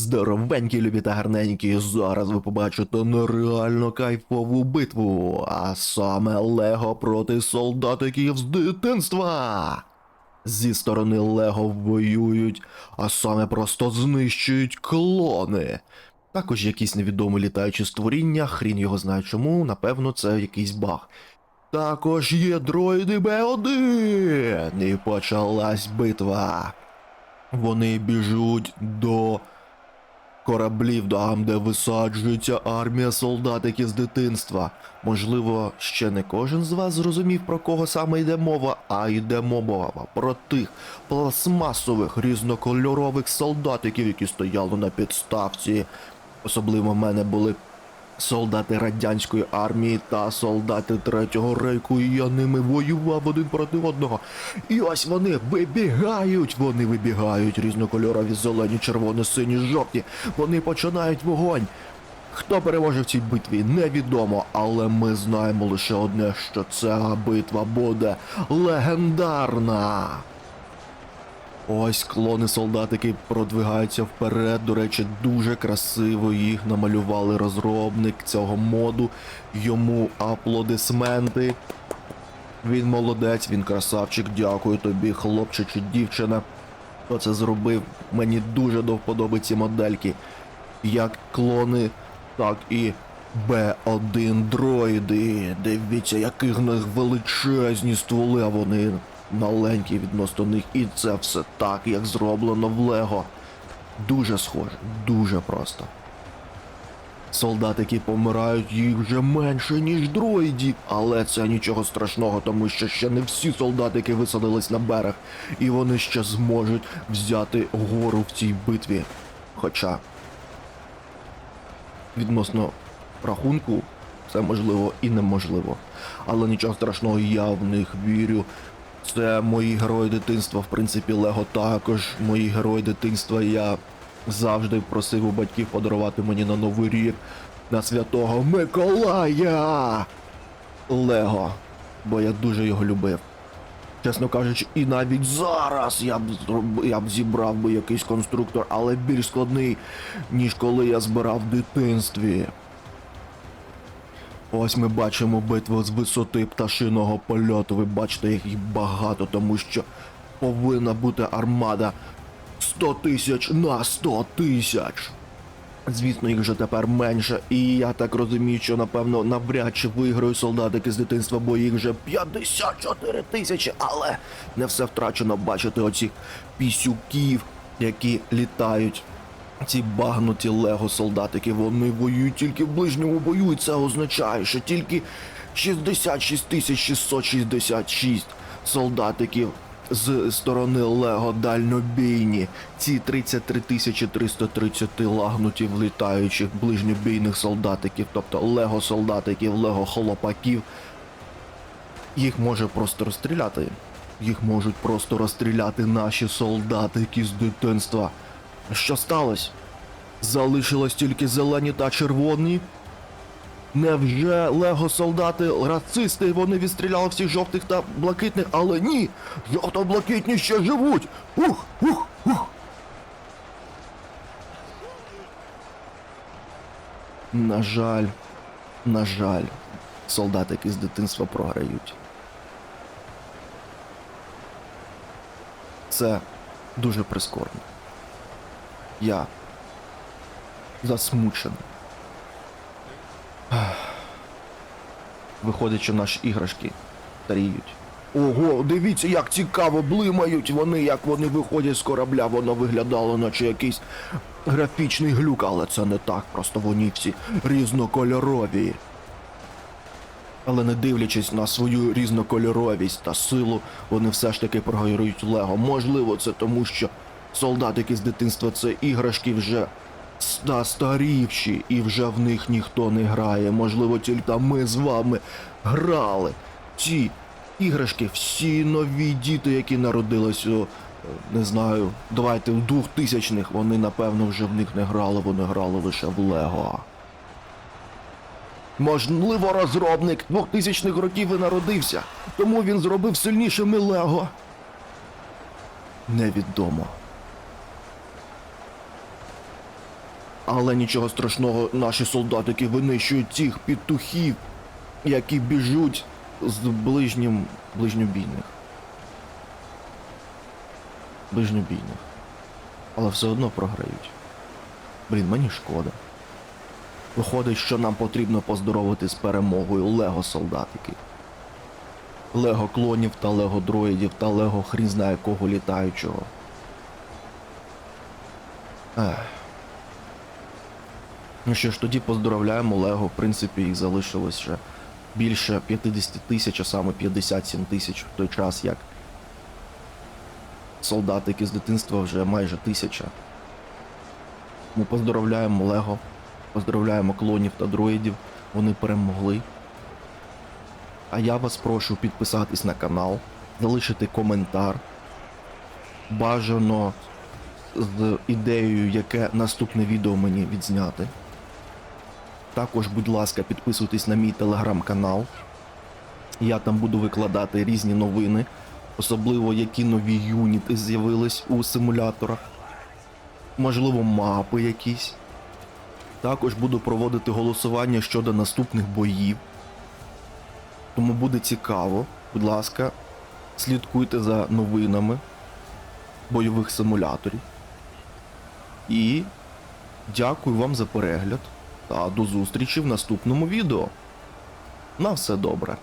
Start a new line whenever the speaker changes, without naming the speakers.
Здоровенькі, любі та гарненькі, зараз ви побачите нереально кайфову битву, а саме Лего проти солдатиків з дитинства. Зі сторони Лего воюють, а саме просто знищують клони. Також якісь невідомі літаючі створіння, хрін його знає чому, напевно, це якийсь баг. Також є дроїди Б1. І почалась битва. Вони біжуть до кораблів, там, де висаджується армія солдатиків з дитинства. Можливо, ще не кожен з вас зрозумів, про кого саме йде мова, а йде мова про тих пластмасових різнокольорових солдатиків, які стояли на підставці. Особливо в мене були солдати радянської армії та солдати третього рейку, і я ними воював один проти одного. І ось вони вибігають, вони вибігають різнокольорові зелені, червоні, сині, жовті. Вони починають вогонь. Хто переможе в цій битві, невідомо, але ми знаємо лише одне, що ця битва буде легендарна. Ось клони солдатики продвигаються вперед. До речі, дуже красиво їх намалювали розробник цього моду. Йому аплодисменти. Він молодець, він красавчик. Дякую тобі, хлопче чи дівчина. Хто це зробив? Мені дуже до вподоби ці модельки. Як клони, так і Б1 дроїди. Дивіться, які в них величезні стволи, а вони маленькі відносно них. І це все так, як зроблено в Лего. Дуже схоже, дуже просто. Солдатики помирають, їх вже менше, ніж дроїдів, але це нічого страшного, тому що ще не всі солдатики висадились на берег, і вони ще зможуть взяти гору в цій битві. Хоча відносно рахунку це можливо і неможливо. Але нічого страшного, я в них вірю. Це мої герої дитинства, в принципі, Лего також. Мої герої дитинства я завжди просив у батьків подарувати мені на Новий рік на святого Миколая. Лего. Бо я дуже його любив. Чесно кажучи, і навіть зараз я б я б зібрав би якийсь конструктор, але більш складний, ніж коли я збирав в дитинстві. Ось ми бачимо битву з висоти пташиного польоту. Ви бачите, їх багато, тому що повинна бути армада 100 тисяч на 100 тисяч. Звісно, їх вже тепер менше, і я так розумію, що напевно навряд чи виграю солдатики з дитинства, бо їх вже 54 тисячі, але не все втрачено бачити оцих пісюків, які літають. Ці багнуті лего солдатики, вони воюють тільки в ближньому бою, і це означає, що тільки 66 тисяч 666 солдатиків з сторони Лего дальнобійні. Ці 33 тисячі 330 лагнутів літаючих ближньобійних солдатиків, тобто Лего солдатиків, Лего хлопаків. Їх може просто розстріляти. Їх можуть просто розстріляти наші солдатики з дитинства. Що сталося? Залишилось тільки зелені та червоні. Невже лего солдати рацисти, вони відстріляли всіх жовтих та блакитних, але ні! Жовто-блакитні ще живуть! Ух! Ух! Ух! На жаль, на жаль, солдатики з дитинства програють. Це дуже прискорбно. Я засмучений. Виходить, що наші іграшки старіють. Ого, дивіться, як цікаво блимають вони, як вони виходять з корабля, воно виглядало, наче якийсь графічний глюк, але це не так, просто вони всі різнокольорові. Але не дивлячись на свою різнокольоровість та силу, вони все ж таки програють Лего. Можливо, це тому, що солдатики з дитинства це іграшки вже старівші, і вже в них ніхто не грає. Можливо, тільки ми з вами грали. Ці іграшки, всі нові діти, які народились у, не знаю, давайте у 2000-х, вони напевно вже в них не грали, вони грали лише в Лего. Можливо, розробник 2000-х років і народився, тому він зробив сильнішими Лего. Невідомо. Але нічого страшного, наші солдатики винищують цих петухів, які біжуть з ближнім ближньобійних. Ближньобійних. Але все одно програють. Блін, мені шкода. Виходить, що нам потрібно поздоровити з перемогою Лего солдатики. Лего клонів та Лего дроїдів та Лего хрін знає кого літаючого. Ех. Ну що ж, тоді поздравляємо Лего, в принципі, їх залишилось ще більше 50 тисяч, а саме 57 тисяч в той час, як солдатики з дитинства вже майже тисяча. Ми поздравляємо Лего, поздравляємо клонів та дроїдів, вони перемогли. А я вас прошу підписатись на канал, залишити коментар. Бажано з ідеєю, яке наступне відео мені відзняти. Також, будь ласка, підписуйтесь на мій телеграм-канал. Я там буду викладати різні новини, особливо які нові юніти з'явились у симуляторах. Можливо, мапи якісь. Також буду проводити голосування щодо наступних боїв. Тому буде цікаво. Будь ласка, слідкуйте за новинами бойових симуляторів. І дякую вам за перегляд та до зустрічі в наступному відео. На все добре.